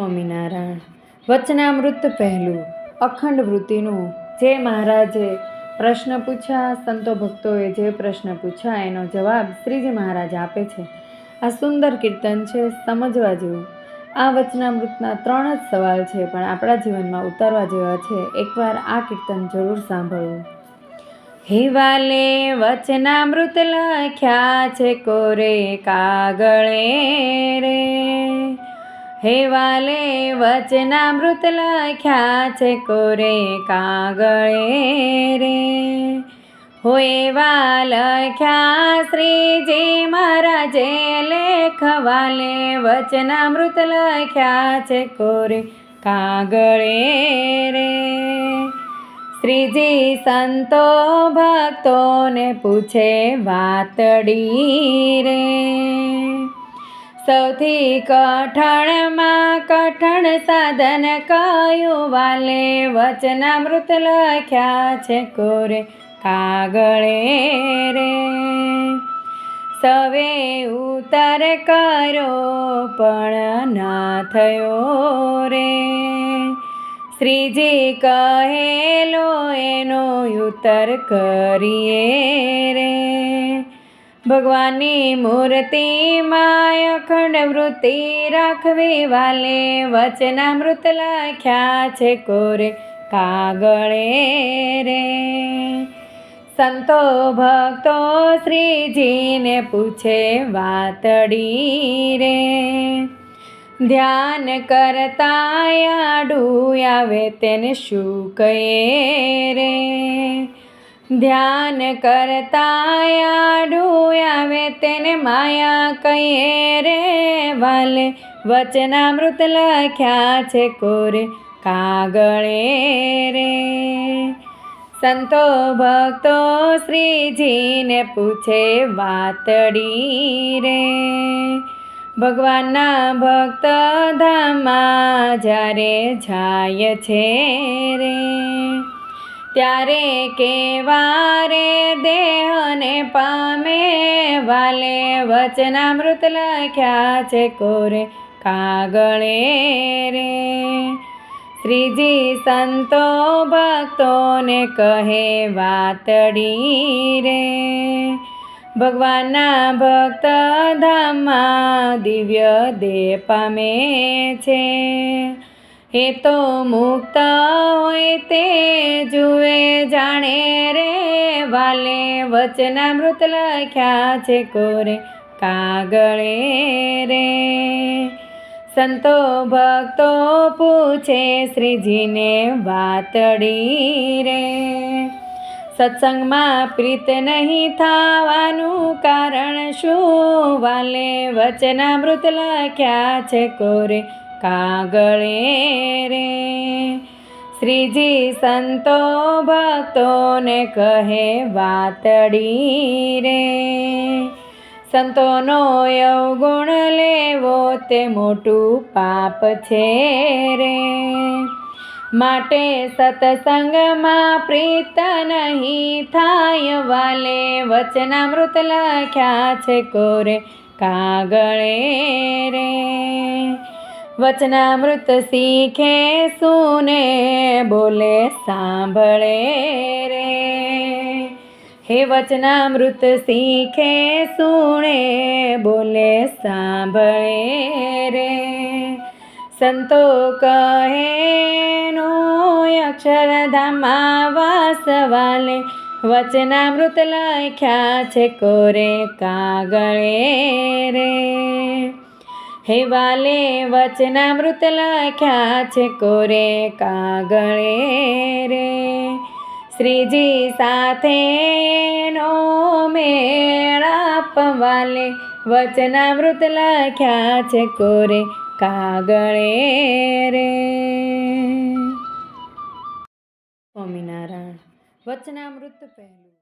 સ્વામિનારાયણ. વચનામૃત પહેલું, અખંડ વૃત્તિનું. જે મહારાજે પ્રશ્ન પૂછ્યા, સંતો ભક્તોએ જે પ્રશ્ન પૂછ્યા, એનો જવાબ શ્રીજી મહારાજ આપે છે. આ સુંદર કીર્તન છે, સમજવા જેવું. આ વચનામૃતના ત્રણ જ સવાલ છે, પણ આપણા જીવનમાં ઉતારવા જેવા છે. એકવાર આ કીર્તન જરૂર સાંભળવું. હિવાલે વચનામૃત લખ્યા છે, કોરે કાગળે રે. હેવાલે વચનામૃત લખ્યા છે કોરે કાગળે રે. હો એવા લખ્યા શ્રીજી મહારાજે લેખવાલે વચનામૃત લખ્યા છે કોરે કાગળે રે. શ્રીજી સંતો ભક્તોને પૂછે વાતડી રે. સૌથી કઠણમાં કઠણ સાધન કયું વાલે? વચનામૃત લખ્યા છે કોરે, કાગળે રે. સવે ઉતર કરો પણ ના થયો રે. શ્રીજી કહેલો, એનો ઉત્તર કરીએ રે. ભગવાનની મૂર્તિમાં અખંડ વૃત્તિ રાખવી વાલે, વચનામૃત લખ્યા છે કોરે, કાગળે રે. સંતો ભક્તો શ્રીજીને પૂછે, વાતડી રે. ધ્યાન કરતા આડું આવે, તેને શું કહે રે? ધ્યાન કરતા આડું આવે તેને માયા કહીએ રે વાલે. વચનામૃત લખ્યા છે કોરે કાગળે રે. સંતો ભક્તો શ્રીજીને પૂછે વાતડી રે. ભગવાનના ભક્ત ધામમાં જ્યારે જાય છે રે. ત્યારે કેવા રે દેહને પામે વાલે વચનામૃત લખ્યા છે કોરે કાગળે રે. શ્રીજી સંતો ભક્તોને કહે વાતડી રે. ભગવાનના ભક્ત ધામમાં દિવ્ય દે પામે છે. એ તો મુક્ત હોય તે જુએ, જાણે રે વાલે વચનામૃત લખ્યા છે કોરે, કાગળે રે. સંતો ભક્તો પૂછે, શ્રીજીને વાતડી રે. સત્સંગમાં પ્રીત નહીં થવાનું કારણ શું? વાલે વચનામૃત લખ્યા છે કોરે કાગળે રે. શ્રીજી સંતો ભક્તોને કહે વાતડી રે. સંતોનો અવગુણ લેવો તે મોટું પાપ છે રે. માટે સત્સંગમાં પ્રીત નહીં થાય વાલે વચનામૃત લખ્યા છે કોરે કાગળે રે. વચનામૃત શીખે સુને, બોલે સાંભળે રે. હે વચનામૃત શીખે સુણે બોલે સાંભળે રે. સંતો કહેનો અક્ષરધામમાં વાસવાલે વચનામૃત લખ્યા છે કોરે કાગળે રે. હે વાલે વચનામૃત લખ્યા છે કોરે કાગળે રે. શ્રીજી સાથે નો મેળાપ વાલે વચનામૃત લખ્યા છે કોરે કાગળે રે. સ્વામિનારાયણ વચનામૃત પહેલું.